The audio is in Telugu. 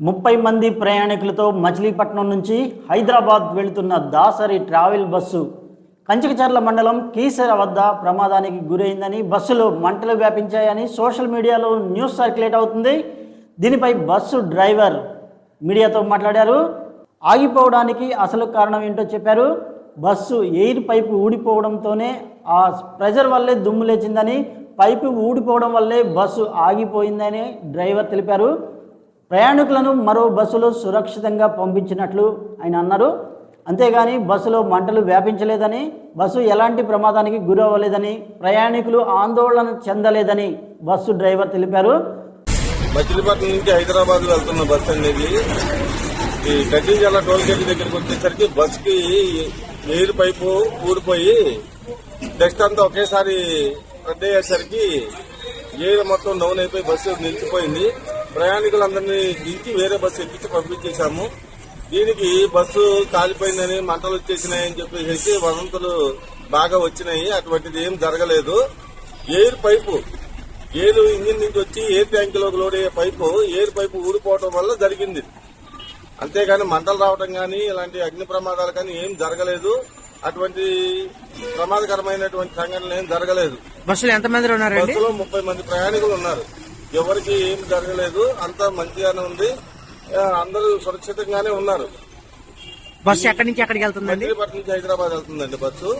ముప్పై మంది ప్రయాణికులతో మచిలీపట్నం నుంచి హైదరాబాద్ వెళుతున్న దాసరి ట్రావెల్ బస్సు కంచికచర్ల మండలం కీసర వద్ద ప్రమాదానికి గురైందని బస్సులో మంటలు వ్యాపించాయని సోషల్ మీడియాలో న్యూస్ సర్క్యులేట్ అవుతుంది. దీనిపై బస్సు డ్రైవర్ మీడియాతో మాట్లాడారు. ఆగిపోవడానికి అసలు కారణం ఏంటో చెప్పారు. బస్సు ఎయిర్ పైపు ఊడిపోవడంతోనే ఆ ప్రెజర్ వల్లే దుమ్ము లేచిందని పైపు ఊడిపోవడం వల్లే బస్సు ఆగిపోయిందని డ్రైవర్ తెలిపారు. ప్రయాణికులను మరో బస్సులో సురక్షితంగా పంపించినట్లు ఆయన అన్నారు. అంతేగాని బస్సులో మంటలు వ్యాపించలేదని బస్సు ఎలాంటి ప్రమాదానికి గురవ్వలేదని ప్రయాణికులు ఆందోళన చెందలేదని బస్సు డ్రైవర్ తెలిపారు. మచిలీపట్నం నుంచి హైదరాబాద్ వెళ్తున్న బస్సు అనేది ఈ కడ్డీజల్ల టోల్ గేట్ దగ్గరికి వచ్చేసరికి బస్సుకి కి పైపు ఊడిపోయి డస్ట్ అంతా ఒకేసారి స్ప్రెడ్ అయ్యేసరికి ఎయిర్ మొత్తం డౌన్ అయిపోయి బస్సు నిలిచిపోయింది. ప్రయాణికులందరినీ దించి వేరే బస్సు ఎక్కించి పంపించేశాము. దీనికి బస్సు కాలిపోయిందని మంటలు వచ్చేసినాయని చెప్పేసి వదంతులు బాగా వచ్చినాయి. అటువంటిది ఏం జరగలేదు. ఎయిర్ పైపు ఎయిర్ ఇంజిన్ నుంచి వచ్చి ఎయిర్ ట్యాంక్లోకి లోడ్ అయ్యే పైపు ఎయిర్ పైపు ఊడిపోవటం వల్ల జరిగింది. అంతేగాని మంటలు రావటం కానీ ఇలాంటి అగ్ని ప్రమాదాలు కానీ ఏం జరగలేదు. అటువంటి ప్రమాదకరమైనటువంటి సంఘటనలు ఏం జరగలేదు. బస్సులో ఎంతమంది ఉన్నారండి బస్సులో ముప్పై మంది ప్రయాణికులు ఉన్నారు. ఎవరికి ఏం జరగలేదు అంతా మంచిగానే ఉంది. అందరూ సురక్షితంగానే ఉన్నారు. బస్సు ఎక్కడి నుంచి ఎక్కడికి వెళ్తుందండి? హైదరాబాద్ వెళ్తుందండి బస్సు.